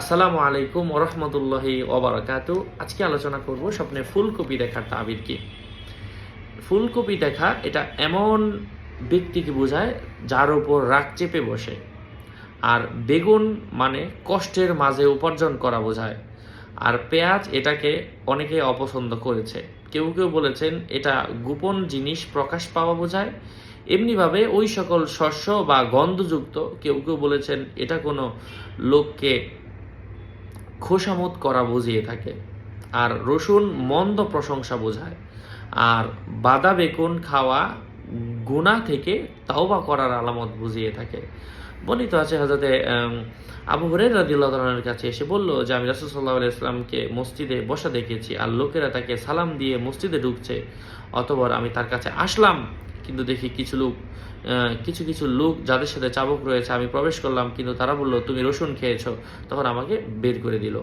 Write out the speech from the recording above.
আসসালামু আলাইকুম ওরহমতুল্লাহি ওবরাকাত আজকে আলোচনা করব স্বপ্নে ফুলকপি দেখার তাবির কি? ফুলকপি দেখা এটা এমন ব্যক্তিকে বোঝায় যার উপর রাগ চেপে বসে আর বেগুন মানে কষ্টের মাঝে উপার্জন করা বোঝায়। আর পেঁয়াজ এটাকে অনেকে অপছন্দ করেছে। কেউ কেউ বলেছেন এটা গোপন জিনিস প্রকাশ পাওয়া বোঝায়। এমনিভাবে ওই সকল শস্য বা গন্ধযুক্ত কেউ কেউ বলেছেন এটা কোনো লোককে খোসামত করা বুঝিয়ে থাকে। আর রসুন মন্দ প্রশংসা বোঝায়। আর বাদা বেগুন খাওয়া গুণা থেকে তাওবা করার আলামত বুঝিয়ে থাকে। বর্ণিত আছে হজরতে আম, আবু হরের রাদিল্লাহর কাছে এসে বলল যে আমি রাসুল সাল্লাহ ইসলামকে মসজিদে বসা দেখেছি আর লোকেরা তাকে সালাম দিয়ে মসজিদে ঢুকছে। অতবার আমি তার কাছে আসলাম কিন্তু দেখি কিছু লোক কিছু কিছু লোক যাদের সাথে চাবক রয়েছে, আমি প্রবেশ করলাম, কিন্তু তারা বলল, তুমি রসুন খেয়েছো। তখন আমাকে বের করে দিল।